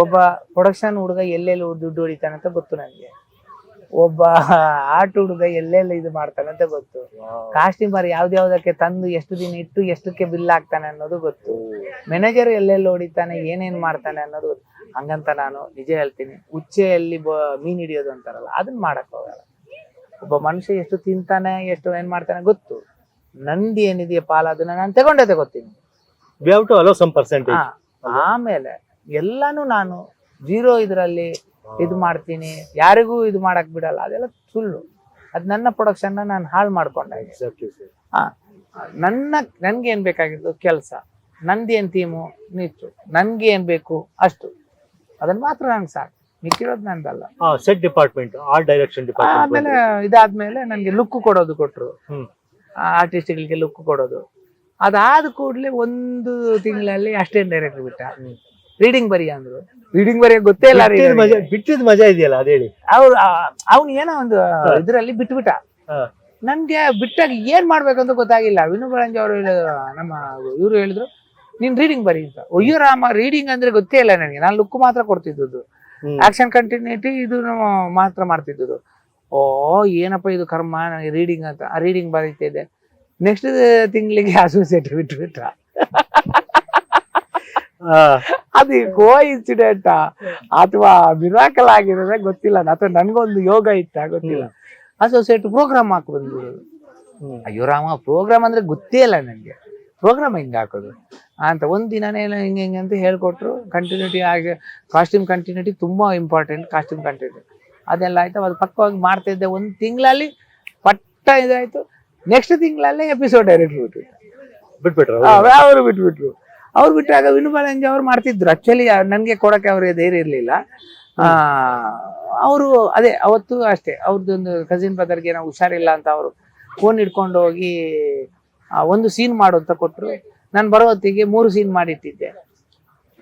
ಒಬ್ಬ ಪ್ರೊಡಕ್ಷನ್ ಹುಡುಗ ಎಲ್ಲೆಲ್ಲಿ ದುಡ್ಡು ಹೊಡಿತಾನಂತ ಅಂತ ಗೊತ್ತು ನನಗೆ. ಒಬ್ಬ ಆಟ ಹುಡುಗ ಎಲ್ಲೆಲ್ಲಿ ಇದು ಮಾಡ್ತಾನಂತ ಅಂತ ಗೊತ್ತು. ಕಾಸ್ಟ್ಯೂಮರ್ ಯಾವ್ದ್ಯಾವ್ದಕ್ಕೆ ತಂದು ಎಷ್ಟು ದಿನ ಇಟ್ಟು ಎಷ್ಟಕ್ಕೆ ಬಿಲ್ ಹಾಕ್ತಾನೆ ಅನ್ನೋದು ಗೊತ್ತು. ಮ್ಯಾನೇಜರ್ ಎಲ್ಲೆಲ್ಲಿ ಹೊಡಿತಾನೆ ಏನೇನ್ ಮಾಡ್ತಾನೆ ಅನ್ನೋದು ಗೊತ್ತು. ಹಂಗಂತ ನಾನು ನಿಜ ಹೇಳ್ತೀನಿ ಉಚ್ಚೆಯಲ್ಲಿ ಮೀನ್ ಹಿಡಿಯೋದು ಅಂತಾರಲ್ಲ ಅದನ್ನ ಮಾಡಕ್ ಹೋಗಲ್ಲ. ಒಬ್ಬ ಮನುಷ್ಯ ಎಷ್ಟು ತಿಂತಾನೆ ಎಷ್ಟು ಏನ್ ಮಾಡ್ತಾನೆ ಗೊತ್ತು. ನಂದಿ ಏನಿದೆಯಾ ಪಾಲ ಅದನ್ನ ನಾನು ತಗೊಂಡೇ ತಗೋತೀನಿ. ಆಮೇಲೆ ಎಲ್ಲಾನು ನಾನು ಜೀರೋ ಇದರಲ್ಲಿ ಇದು ಮಾಡ್ತೀನಿ ಯಾರಿಗೂ ಇದು ಮಾಡಕ್ ಬಿಡಲ್ಲ ಅದೆಲ್ಲ ಸುಳ್ಳು. ಅದ್ ನನ್ನ ಪ್ರೊಡಕ್ಷನ್ ನಾನು ಹಾಳು ಮಾಡ್ಕೊಂಡೆ. ಹಾ. ನನ್ನ ನನ್ಗೆ ಏನ್ ಬೇಕಾಗಿದ್ದು ಕೆಲಸ ನಂದೇನ್ ಥೀಮು ನಿಚ್ಚು ನನ್ಗೆ ಏನ್ ಬೇಕು ಅಷ್ಟು. ಅದನ್ನ ಮಾತ್ರ ನಂಗೆ ಸಾಕು. ಮಿಕ್ಕಿರೋದು ನಂದಲ್ಲ. ಸೆಟ್ ಡಿಪಾರ್ಟ್ಮೆಂಟ್ ಆರ್ಟ್ ಡೈರೆಕ್ಷನ್ ಆಮೇಲೆ ಇದಾದ್ಮೇಲೆ ನನಗೆ ಲುಕ್ ಕೊಡೋದು ಕೊಟ್ರು. ಆರ್ಟಿಸ್ಟ್ಗಳಿಗೆ ಲುಕ್ ಕೊಡೋದು. ಅದಾದ ಕೂಡಲೇ ಒಂದು ತಿಂಗಳಲ್ಲಿ ಅಷ್ಟೇನ್ ಡೈರೆಕ್ಟರ್ ಬಿಟ್ಟ. ರೀಡಿಂಗ್ ಬರಿ ಅಂದ್ರು? ರೀಡಿಂಗ್ ಬರೆಯ ಗೊತ್ತೇ ಇಲ್ಲ ಬಿಟ್ಟಿದ್ ಮಜಾ ಬಿಟ್ಟಿದ್ ಮಜಾ ಇದೆಯಲ್ಲ ಅದೇಳಿ ಅವ್ರು ಅವ್ನು ಏನೋ ಒಂದು ಇದ್ರಲ್ಲಿ ಬಿಟ್ಬಿಟ್ಟ. ಹಾ. ನನ್ಗೆ ಬಿಟ್ಟಾಗ ಏನ್ ಮಾಡ್ಬೇಕಂತ ಗೊತ್ತಾಗಿಲ್ಲ. ವಿನು ಬಳಂಜಿ ಅವರು ನಮ್ಮ ಇವ್ರು ಹೇಳಿದ್ರು ನೀನ್ ರೀಡಿಂಗ್ ಬರಿ ಅಂತ. ಅಯ್ಯೋ ರಾಮ ರೀಡಿಂಗ್ ಅಂದ್ರೆ ಗೊತ್ತೇ ಇಲ್ಲ ನನಗೆ. ನಾನು ಲುಕ್ ಮಾತ್ರ ಕೊಡ್ತಿದ್ದದ್ದು. ಹ್ಮ್. ಆಕ್ಷನ್ ಕಂಟಿನ್ಯೂಟಿ ಇದು ಮಾತ್ರ ಮಾಡ್ತಿದ್ದು ಓ ಏನಪ್ಪ ಇದು ಕರ್ಮ ನನಗೆ ರೀಡಿಂಗ್ ಅಂತ. ರೀಡಿಂಗ್ ಬರೀತಿದ್ದೆ ನೆಕ್ಸ್ಟ್ ತಿಂಗಳಿಗೆ ಅಸೋಸಿಯೇಟ್ ಬಿಟ್ಬಿಟ್ಟ [laughs] ಅದು ಕೋ ಇನ್ಸಿಡೆಂಟ್ ಅಥವಾ ಮಿರಾಕಲ್ ಆಗಿರೋದೇ ಗೊತ್ತಿಲ್ಲ. ಅಥವಾ ನನ್ಗೊಂದು ಯೋಗ ಇತ್ತ? ಗೊತ್ತಿಲ್ಲ. ಅಸೋಸಿಯೇಟ್ ಪ್ರೋಗ್ರಾಮ್ ಹಾಕಿ ಬಂದ್ಬಿಡೋದು ಹ್ಮ್. ಅಯ್ಯೋ ರಾಮ ಪ್ರೋಗ್ರಾಮ್ ಅಂದ್ರೆ ಗೊತ್ತೇ ಇಲ್ಲ ನನಗೆ ಪ್ರೋಗ್ರಾಮ್ ಹಿಂಗ್ ಹಾಕೋದು? ಅಂತ ಒಂದ್ ದಿನನೇ ಏನೋ ಹಿಂಗೆ ಹಿಂಗೆ ಅಂತ ಹೇಳ್ಕೊಟ್ರು. ಕಂಟಿನ್ಯೂಟಿ ಆಗಿ ಕಾಸ್ಟ್ಯೂಮ್ ಕಂಟಿನ್ಯೂಟಿ ತುಂಬಾ ಇಂಪಾರ್ಟೆಂಟ್ ಕಾಸ್ಟ್ಯೂಮ್ ಕಂಟಿನ್ಯೂಟಿ ಅದೆಲ್ಲ ಆಯ್ತು. ಅದು ಪಕ್ಕವಾಗಿ ಮಾಡ್ತಾ ಇದ್ದೆ ಒಂದು ತಿಂಗಳಲ್ಲಿ. ಪಟ್ಟ ಇದಾಯ್ತು. ನೆಕ್ಸ್ಟ್ ತಿಂಗಳಲ್ಲೇ ಎಪಿಸೋಡ್ ಡೈರೆಕ್ಟ್ ಬಿಟ್ಬಿಟ್ಟು ಬಿಟ್ಬಿಟ್ರು ಅವರು ಬಿಟ್ಬಿಟ್ರು. ಅವ್ರು ಬಿಟ್ಟಾಗ ವಿನು ಬಾಲಂಜಿ ಅವ್ರು ಮಾಡ್ತಿದ್ರು. ಆಕ್ಚುಲಿ ನನಗೆ ಕೊಡಕ್ಕೆ ಅವ್ರಿಗೆ ಧೈರ್ಯ ಇರಲಿಲ್ಲ. ಆ ಅವರು ಅದೇ ಅವತ್ತು ಅಷ್ಟೇ ಅವ್ರದ್ದೊಂದು ಕಸಿನ್ ಬ್ರದರ್ಗೆ ನಾವು ಹುಷಾರಿಲ್ಲ ಅಂತ ಅವರು ಫೋನ್ ಹಿಡ್ಕೊಂಡು ಹೋಗಿ ಒಂದು ಸೀನ್ ಮಾಡು ಅಂತ ಕೊಟ್ಟರು ನಾನು ಬರೋ ಹೊತ್ತಿಗೆ ಮೂರು ಸೀನ್ ಮಾಡಿಟ್ಟಿದ್ದೆ.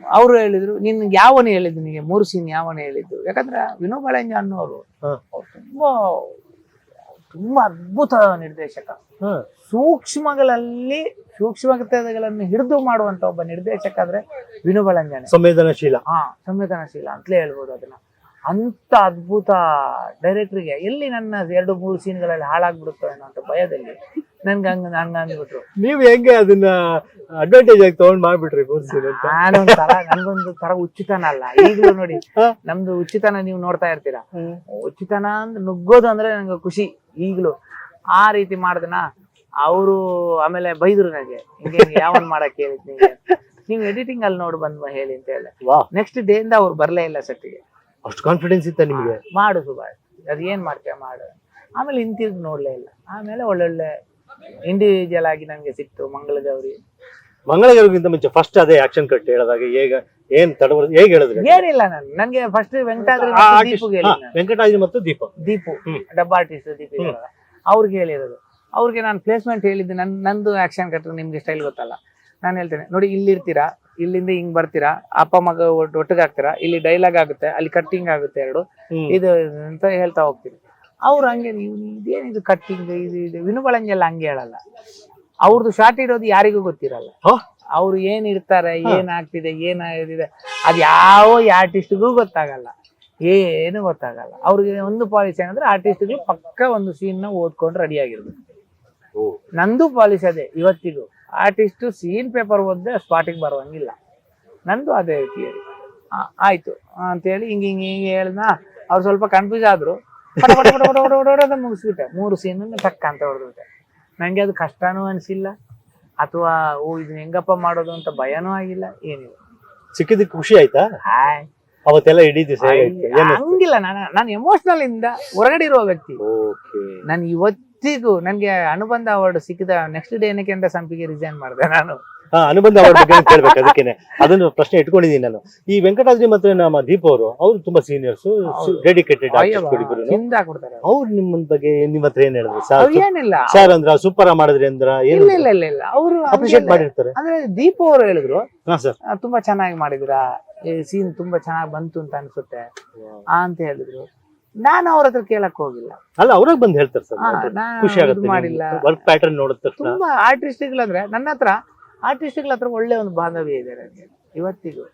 ಅವರು ಹೇಳಿದ್ರು ನಿನ್ಗೆ ಯಾವನೇ ಹೇಳಿದ್ದು ನಿನಗೆ? ಮೂರು ಸೀನ್ ಯಾವನೇ ಹೇಳಿದ್ದು? ಯಾಕಂದ್ರೆ ವಿನೋ ಬಾಳೆಂಜ ಅನ್ನೋರು ತುಂಬಾ ತುಂಬಾ ಅದ್ಭುತ ನಿರ್ದೇಶಕ. ಸೂಕ್ಷ್ಮಗಳಲ್ಲಿ ಸೂಕ್ಷ್ಮತೆಗಳನ್ನು ಹಿಡಿದು ಮಾಡುವಂತ ಒಬ್ಬ ನಿರ್ದೇಶಕ ಅಂದ್ರೆ ವಿನುಬಳಂಜನೆ ಸಂವೇದನಾಶೀಲ ಸಂವೇದನಶೀಲ. ಹಾ ಸಂವೇದನಶೀಲ ಅಂತಲೇ ಹೇಳ್ಬೋದು ಅದನ್ನ. ಅಂತ ಅದ್ಭುತ ಡೈರೆಕ್ಟ್ರಿಗೆ ಎಲ್ಲಿ ನನ್ನ ಎರಡು ಮೂರು ಸೀನ್ಗಳಲ್ಲಿ ಹಾಳಾಗ್ಬಿಡುತ್ತೋ ಏನೋ ಅಂತ ಭಯದಲ್ಲಿ ನನ್ಗೆ ಹಂಗ ಹಂಗ ಅಂದ್ಬಿಟ್ರು. ನೀವು ಹೆಂಗೆ ಅದನ್ನ ಅಡ್ವಾಂಟೇಜ್ ಆಗಿ ತಗೊಂಡ್ ಮಾಡ್ಬಿಟ್ರಿ ನಾನೊಂಥರ ನನ್ಗೊಂದು ತರ ಉಚಿತನ ಅಲ್ಲ. ಈಗಲೂ ನೋಡಿ ನಮ್ದು ಉಚಿತನ ನೀವು ನೋಡ್ತಾ ಇರ್ತೀರಾ? ಉಚಿತನ ಅಂದ್ರೆ ನುಗ್ಗೋದು ಅಂದ್ರೆ ನಂಗೆ ಖುಷಿ ಈಗಲೂ. ಆ ರೀತಿ ಮಾಡ್ದನ? ಅವರು ಆಮೇಲೆ ಬೈದ್ರು ನನಗೆ ಹಿಂಗೆ ಯಾವನ್ ಮಾಡಕ್ ಹೇಳಿದ್ ನೀವು ಎಡಿಟಿಂಗ್ ಅಲ್ಲಿ ನೋಡಿ ಬಂದ್ ಹೇಳಿ ಅಂತ ಹೇಳಿ. ನೆಕ್ಸ್ಟ್ ಡೇ ಇಂದ ಅವ್ರು ಬರ್ಲೇ ಇಲ್ಲ ಸೆಟ್ಗೆ ಅಷ್ಟು ಕಾನ್ಫಿಡೆನ್ಸ್ ಇತ್ತ ನಿಮಗೆ? ಮಾಡು ಸುಭಾಷ್. ಅದ್ ಏನ್ ಮಾಡ್ತೀಯ ಮಾಡು. ಆಮೇಲೆ ಹಿಂತಿರ್ಗಿ ನೋಡ್ಲೇ ಇಲ್ಲ. ಆಮೇಲೆ ಒಳ್ಳೊಳ್ಳೆ ಇಂಡಿವಿಜುವಲ್ ಆಗಿ ನಂಗೆ ಸಿಕ್ತು ಮಂಗಳಗೌರಿ. ಮಂಗಳಗೌರಿಗಿಂತ ಮುಂಚೆ ಫಸ್ಟ್ ಅದೇ ಆಕ್ಷನ್ ಕಟ್ ಹೇಳಿದಾಗ ಹೇಗ ಏನ್ ತಡವರ್ ಹೇಗೆ ಹೇಳಿದ್ರು ಏನಿಲ್ಲ ನಾನು. ನನಗೆ ಫಸ್ಟ್ ವೆಂಕಟಾದ್ರಿ ದೀಪುಗೆ ವೆಂಕಟಾದ್ರಿ ಮತ್ತು ದೀಪ. ದೀಪು ಡಬ್ ಡಬ್ಬ ಆರ್ಟಿಸ್ಟ್ ದೀಪ ಅವ್ರಿಗೆ ಹೇಳಿರೋದು. ಅವ್ರಿಗೆ ನಾನು ಪ್ಲೇಸ್ಮೆಂಟ್ ಹೇಳಿದ್ದು ನನ್ ನಂದು ಆಕ್ಷನ್ ಕಟ್ ನಿಮ್ಗೆ ಸ್ಟೈಲ್ ಗೊತ್ತಲ್ಲ. ನಾನು ಹೇಳ್ತೇನೆ. ನೋಡಿ ಇಲ್ಲಿರ್ತೀರಾ ಇಲ್ಲಿಂದ ಹಿಂಗ್ ಬರ್ತೀರಾ? ಅಪ್ಪ ಮಗ ಒಟ್ಟು- ಒಟ್ಟಿಗೆ ಆಗ್ತೀರಾ? ಇಲ್ಲಿ ಡೈಲಾಗ್ ಆಗುತ್ತೆ ಅಲ್ಲಿ ಕಟ್ಟಿಂಗ್ ಆಗುತ್ತೆ ಎರಡು. ಇದು ಅಂತ ಹೇಳ್ತಾ ಹೋಗ್ತೀನಿ ಅವ್ರು ಹಂಗೆ ಇದೇನು ಇದೇನಿದು ಕಟ್ಟಿಂಗ್ ಇದು ಇದು ವಿನುಗಳಂಗೆಲ್ಲ ಹಂಗೆ ಹೇಳಲ್ಲ. ಅವ್ರದ್ದು ಶಾರ್ಟ್ ಇರೋದು ಯಾರಿಗೂ ಗೊತ್ತಿರಲ್ಲ? ಅವ್ರು ಏನ್ ಇರ್ತಾರೆ. ಏನ್ ಆಗ್ತಿದೆ ಏನ್ ಇದೆ ಅದ್ ಯಾವ ಆರ್ಟಿಸ್ಟ್ಗೂ ಗೊತ್ತಾಗಲ್ಲ. ಏನು ಗೊತ್ತಾಗಲ್ಲ. ಅವ್ರಿಗೆ ಒಂದು ಪಾಲಿಸಿ ಏನಂದ್ರೆ ಆರ್ಟಿಸ್ಟ್ಗಳು ಪಕ್ಕ ಒಂದು ಸೀನ್ನ ಓದ್ಕೊಂಡು ರೆಡಿ ಆಗಿರ್ಬೇಕು. ನಂದು ಪಾಲಿಸಿ ಅದೇ ಇವತ್ತಿಗೂ. ಆರ್ಟಿಸ್ಟ್ ಸೀನ್ ಪೇಪರ್ ಓದ್ದೆ ಸ್ಪಾಟಿಗೆ ಬರುವಂಗಿಲ್ಲ. ನಂದು ಅದೇ ಥಿಯರಿ ಆಯ್ತು. ಅಂತ ಅಂತೇಳಿ ಹಿಂಗೆ ಹಿಂಗೆ ಹಿಂಗೆ ಹೇಳ್ದ. ಅವ್ರು ಸ್ವಲ್ಪ ಕನ್ಫ್ಯೂಸ್ ಆದ್ರು. ಪಟ ಮುಗಿಸ್ಬಿಟ್ಟೆ. ಮೂರು ಸೀನ್ ಟಕ್ ಅಂತ ಹೊಡೆದ್ಬಿಟ್ಟೆ. ನಂಗೆ ಅದು ಕಷ್ಟನೂ ಅನಿಸಿಲ್ಲ. ಅಥವಾ ಓ ಇದನ್ನ ಹೆಂಗಪ್ಪ ಮಾಡೋದು ಅಂತ ಭಯನೂ ಆಗಿಲ್ಲ. ಏನಿಲ್ಲ. ಸಿಕ್ಕಿದ್ದಕ್ಕೆ ಖುಷಿ ಆಯ್ತಾ? ಹಾಯ್ ಅವತ್ತೆಲ್ಲ ಇಡೀ ದಿವಸ ಹಂಗಿಲ್ಲ. ನಾನು ನಾನು ಎಮೋಷನಲ್ ಇಂದ ಹೊರಗಡೆ ಇರುವ ವ್ಯಕ್ತಿ. ಓಕೆ ನಾನು ಇವತ್ತಿಗೂ ನನಗೆ ಅನುಬಂಧ ಅವಾರ್ಡ್ ಸಿಕ್ಕಿದ ನೆಕ್ಸ್ಟ್ ಡೇ ಏನಕ್ಕೆ ಅಂತ ಸಂಪಿಗೆ ರಿಸೈನ್ ಮಾಡಿದೆ ನಾನು. ಹಾ ಅನುಬಂಧ ಅವಾರ್ಡ್ ಬಗ್ಗೆ ಕೇಳ್ಬೇಕು ಅದಕ್ಕೇನೆ. ಅದನ್ನು ಪ್ರಶ್ನೆ ಇಟ್ಕೊಂಡಿದ್ದೀನಿ ನಾನು. ಈ ವೆಂಕಟಾದ್ರಿ ಮತ್ತೆ ನಮ್ಮ ದೀಪ್ ಅವರು ಅವ್ರು ತುಂಬಾ ಸೀನಿಯರ್ಸ್ ಹೌದು. ಡೆಡಿಕೇಟೆಡ್ ಕೊಡ್ತಾರೆ. ಅವ್ರು ನಿಮ್ಮ ಬಗ್ಗೆ ನಿಮ್ಮ ಹತ್ರ ಏನ್ ಹೇಳಿದ್ರು? ಅವ್ರು ಸರ್ ಏನಿಲ್ಲ. ಸರ್ ಅಂದ್ರ ಸೂಪರ್ ಮಾಡಿದ್ರೆ ಅಂದ್ರ ಇಲ್ಲ ಇಲ್ಲ ಇಲ್ಲ ಇಲ್ಲ. ಅವರು ಅಪ್ರಿಶಿಯೇಟ್ ಮಾಡಿರ್ತಾರೆ. ಅಂದ್ರೆ ದೀಪ ಅವರು ಹೇಳಿದ್ರು ಹಾ ಸರ್ ತುಂಬಾ ಚೆನ್ನಾಗಿ ಮಾಡಿದಿರಾ ಸೀನ್ ತುಂಬಾ ಚೆನ್ನಾಗಿ ಬಂತು ಅಂತ ಅನ್ಸುತ್ತೆ. ಅಂತ ಹೇಳಿದ್ರು. ನಾನು ಅವ್ರ ಹತ್ರ ಕೇಳಕ್ ಹೋಗಿಲ್ಲ. ಅಲ್ಲ ಅವ್ರಾಗ ಬಂದು ಹೇಳ್ತಾರೆ ಸರ್. ನಾನು ಖುಷಿ ಇದು ಆಗುತ್ತೆ ಮಾಡಿಲ್ಲ ವರ್ಕ್ ಪ್ಯಾಟರ್ನ್ ನೋಡಿದ ತಕ್ಷಣ. ತುಂಬಾ ಆರ್ಟಿಸ್ಟ್ಗಳಂದ್ರೆ ನನ್ನ ಹತ್ರ ಆರ್ಟಿಸ್ಟ್ಗಳ ಹತ್ರ ಒಳ್ಳೆ ಒಂದು ಬಾಂಧವ್ಯ ಇದೆ ನನಗೆ ಇವತ್ತಿಗೂ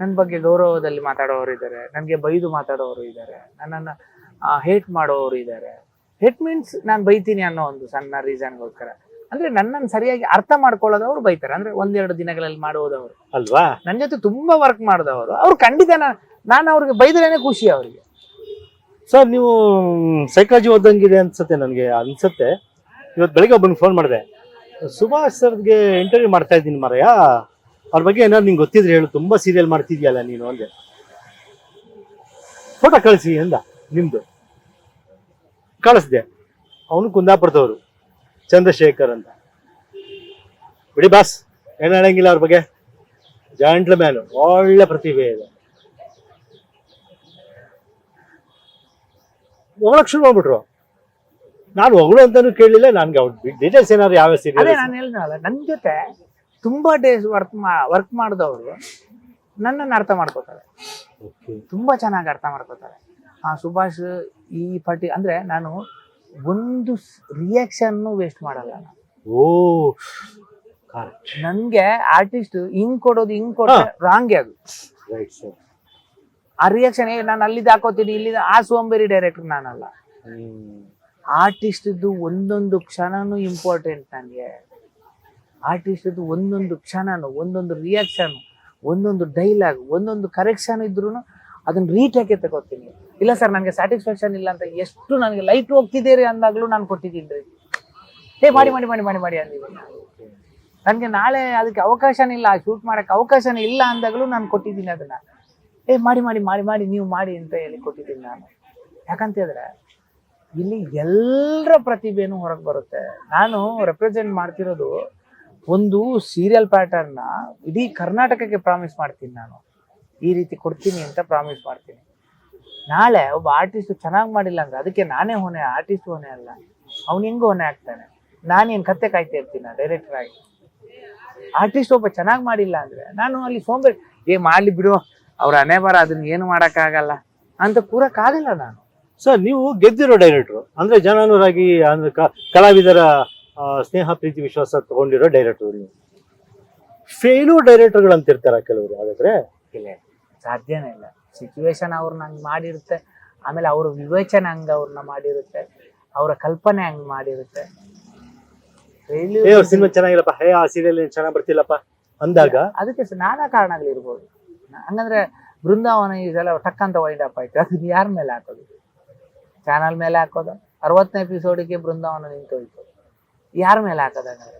ನನ್ನ ಬಗ್ಗೆ ಗೌರವದಲ್ಲಿ ಮಾತಾಡೋರು ಇದ್ದಾರೆ ನನಗೆ ಬೈದು ಮಾತಾಡೋರು ಇದ್ದಾರೆ ನನ್ನನ್ನು ಹೇಟ್ ಮಾಡೋರು ಇದ್ದಾರೆ ಹೇಟ್ ಮೀನ್ಸ್ ನಾನು ಬೈತೀನಿ ಅನ್ನೋ ಒಂದು ಸಣ್ಣ ರೀಸನ್ಗೋಸ್ಕರ ಅಂದ್ರೆ ನನ್ನನ್ನು ಸರಿಯಾಗಿ ಅರ್ಥ ಮಾಡ್ಕೊಳ್ಳೋದವ್ರು ಬೈತಾರೆ. ಅಂದ್ರೆ ಒಂದೆರಡು ದಿನಗಳಲ್ಲಿ ಮಾಡೋದವ್ರು ಅಲ್ವಾ? ನನ್ನ ಜೊತೆ ತುಂಬಾ ವರ್ಕ್ ಮಾಡಿದವರು. ಅವ್ರು ಖಂಡಿತ ನಾನು ಅವ್ರಿಗೆ ಬೈದ್ರೇನೆ ಖುಷಿ ಅವರಿಗೆ. ಸರ್, ನೀವು ಸೈಕಾಲಜಿ ಓದಂಗಿದೆ ಅನ್ಸುತ್ತೆ ನನಗೆ, ಅನ್ಸುತ್ತೆ. ಇವತ್ತು ಬೆಳಿಗ್ಗೆ ಒಬ್ಬನಿಗೆ ಫೋನ್ ಮಾಡಿದೆ. ಸುಭಾಷ್ ಸರ್ಗೆ ಇಂಟರ್ವ್ಯೂ ಮಾಡ್ತಾ ಇದ್ದೀನಿ ಮಾರಯ್ಯ ಅವ್ರ ಬಗ್ಗೆ ಏನಾದ್ರು ನಿಂಗೆ ಗೊತ್ತಿದ್ರೆ ಹೇಳು, ತುಂಬ ಸೀರಿಯಲ್ ಮಾಡ್ತಿದ್ಯಲ್ಲ ನೀನು ಅಂದೆ. ಫೋಟೋ ಕಳಿಸಿ ಎಂದ ನಿಮ್ಮದು ಕಳಿಸ್ದೆ. ಅವನು ಕುಂದಾಪುರದವರು, ಚಂದ್ರಶೇಖರ್ ಅಂತ. ಬಿಡಿ ಬಾಸ್, ಏನು ಹೇಳಂಗಿಲ್ಲ ಅವ್ರ ಬಗ್ಗೆ. ಜಾಂಟ್ಲ್ ಮ್ಯಾನು ಒಳ್ಳೆ ಪ್ರತಿಭೆ ಇದೆ. ಹೊಗಳಕ್ ಶುರು ಮಾಡ್ಬಿಟ್ರು. ನಾನು ಹೊಗಳು ಅಂತಾನು ಕೇಳಿಲ್ಲ ನನ್ಗೆ ಅವ್ರ ಡೀಟೇಲ್ಸ್ ಏನಾದ್ರು ಯಾವ ಅದೇ ನಾನು ಹೇಳಿದ್ನಲ್ಲ ನನ್ನ ಜೊತೆ ತುಂಬಾ ಡೇಸ್ ವರ್ಕ್ ವರ್ಕ್ ಮಾಡಿದವರು ನನ್ನನ್ನು ಅರ್ಥ ಮಾಡ್ಕೋತಾರೆ. ತುಂಬಾ ಚೆನ್ನಾಗಿ ಅರ್ಥ ಮಾಡ್ಕೋತಾರೆ. ಆ ಸುಭಾಷ್ ಈ ಪಾರ್ಟಿ ಅಂದ್ರೆ ನಾನು ಒಂದು ರಿಯಾಕ್ಷನ್ ವೇಸ್ಟ್ ಮಾಡಲ್ಲ ನಾನು. ಓ ನನ್ಗೆ ಆರ್ಟಿಸ್ಟ್ ಹಿಂಗ್ ಕೊಡೋದು ಹಿಂಗ್ ಕೊಡೋದು ರಾಂಗ್ ಅದು. ರೈಟ್ ಸರ್ ಆ ರಿಯಾಕ್ಷನ್ ಏ ನಾನು ಅಲ್ಲಿದ್ದು ಹಾಕೋತೀನಿ ಇಲ್ಲಿ ಆ ಸೋಂಬೇರಿ ಡೈರೆಕ್ಟರ್ ನಾನಲ್ಲ. ಆರ್ಟಿಸ್ಟ್ದು ಒಂದೊಂದು ಕ್ಷಣನೂ ಇಂಪಾರ್ಟೆಂಟ್ ನನಗೆ. ಆರ್ಟಿಸ್ಟ್ದು ಒಂದೊಂದು ಕ್ಷಣನು ಒಂದೊಂದು ರಿಯಾಕ್ಷನ್ ಒಂದೊಂದು ಡೈಲಾಗ್ ಒಂದೊಂದು ಕರೆಕ್ಷನ್ ಇದ್ರೂ ಅದನ್ನ ರೀಟೇಕೆ ತಗೋತೀನಿ. ಇಲ್ಲ ಸರ್ ನನಗೆ ಸ್ಯಾಟಿಸ್ಫ್ಯಾಕ್ಷನ್ ಇಲ್ಲ ಅಂತ ಎಷ್ಟು ನನಗೆ ಲೈಟ್ ಹೋಗ್ತಿದ್ದೀರಿ ಅಂದಾಗ್ಲೂ ನಾನು ಕೊಟ್ಟಿದ್ದೀನಿ ರೀ. ಏ ಮಾಡಿ ಮಾಡಿ ಮಾಡಿ ಮಾಡಿ ಮಾಡಿ ಅಂದಿದ್ದೀನಿ ನನಗೆ ನಾಳೆ ಅದಕ್ಕೆ ಅವಕಾಶನೇ ಇಲ್ಲ ಶೂಟ್ ಮಾಡೋಕ್ಕೆ ಅವಕಾಶನೇ ಇಲ್ಲ ಅಂದಾಗಲೂ ನಾನು ಕೊಟ್ಟಿದ್ದೀನಿ ಅದನ್ನ. ಏ, ಮಾಡಿ ಮಾಡಿ ಮಾಡಿ ಮಾಡಿ, ನೀವು ಮಾಡಿ ಅಂತ ಹೇಳಿ ಕೊಟ್ಟಿದ್ದೀನಿ ನಾನು. ಯಾಕಂತ ಹೇಳಿದ್ರೆ, ಇಲ್ಲಿ ಎಲ್ಲರ ಪ್ರತಿಭೆನೂ ಹೊರಗೆ ಬರುತ್ತೆ. ನಾನು ರೆಪ್ರೆಸೆಂಟ್ ಮಾಡ್ತಿರೋದು ಒಂದು ಸೀರಿಯಲ್ ಪ್ಯಾಟರ್ನ್ನ ಇಡೀ ಕರ್ನಾಟಕಕ್ಕೆ ಪ್ರಾಮಿಸ್ ಮಾಡ್ತೀನಿ ನಾನು. ಈ ರೀತಿ ಕೊಡ್ತೀನಿ ಅಂತ ಪ್ರಾಮಿಸ್ ಮಾಡ್ತೀನಿ. ನಾಳೆ ಒಬ್ಬ ಆರ್ಟಿಸ್ಟ್ ಚೆನ್ನಾಗಿ ಮಾಡಿಲ್ಲ ಅಂದ್ರೆ ಅದಕ್ಕೆ ನಾನೇ ಹೊಣೆ ಆರ್ಟಿಸ್ಟ್ ಹೊಣೆ ಅಲ್ಲ. ಅವ್ನು ಹೆಂಗು ಹೊಣೆ ಆಗ್ತಾನೆ? ನಾನೇನು ಕತ್ತೆ ಕಾಯ್ತಾ ಇರ್ತೀನಿ ಡೈರೆಕ್ಟರ್ ಆಗಿ? ಆರ್ಟಿಸ್ಟ್ ಒಬ್ಬ ಚೆನ್ನಾಗಿ ಮಾಡಿಲ್ಲ ಅಂದ್ರೆ ನಾನು ಅಲ್ಲಿ ಸೋಂಬೇರಿ ಏ, ಮಾಡ್ಲಿ ಬಿಡು. ಅವ್ರ ಹಣೆ ಬರ ಅದನ್ನ ಏನು ಮಾಡೋಕ್ಕಾಗಲ್ಲ ಅಂತ ಕೂರಕ್ಕಾಗಲ್ಲ ನಾನು. ಸರ್ ನೀವು ಗೆದ್ದಿರೋ ಡೈರೆಕ್ಟ್ರು ಅಂದ್ರೆ ಜನಾನುರಾಗಿ ಅಂದ್ರೆ ಕ- ಕಲಾವಿದರ ಆ, ಸ್ನೇಹ ಪ್ರೀತಿ ವಿಶ್ವಾಸ ತಗೊಂಡಿರೋ ಡೈರೆಕ್ಟರ್ ನೀವು. ಫೇಲು ಡೈರೆಕ್ಟರ್ಗಳು ಅಂತ ಇರ್ತಾರ ಕೆಲವರು ಹಾಗಾದ್ರೆ? ಇಲ್ಲ ಸಾಧ್ಯನೇ ಇಲ್ಲ. ಸಿಚುವೇಶನ್ ಅವ್ರನ್ನ ಹಂಗೆ ಮಾಡಿರುತ್ತೆ ಆಮೇಲೆ ಅವ್ರ ವಿವೇಚನೆ ಹಂಗೆ ಅವ್ರನ್ನ ಮಾಡಿರುತ್ತೆ ಅವರ ಕಲ್ಪನೆ ಹಂಗೆ ಮಾಡಿರುತ್ತೆ. Failure ಏ ಸಿನಿಮಾ ಚೆನ್ನಾಗಿಲ್ಲಪ್ಪ. ಹೇ ಆ ಸೀರಿಯಲ್ ಚೆನ್ನಾಗಿ ಬರ್ತಿಲ್ಲಪ್ಪ? ಅಂದಾಗ? ಅದಕ್ಕೆ ಸ- ನಾನಾ ಕಾರಣಗಳಿರ್ಬೋದು ಹಂಗಂದ್ರೆ ಬೃಂದಾವನ ಈ ಸಲ ಟಕ್ ಅಂತ ವೈಂಡ್ ಅಪ್ ಆಯ್ತು. ಅದನ್ನ ಯಾರ ಮೇಲೆ ಹಾಕೋದು? ಚಾನಲ್ ಮೇಲೆ ಹಾಕೋದು? ಅರವತ್ತನೇ ಎಪಿಸೋಡಿಗೆ ಬೃಂದಾವನ ನಿಂತೋಯ್ತು. ಯಾರ ಮೇಲೆ ಹಾಕೋದಾಗಲ್ಲ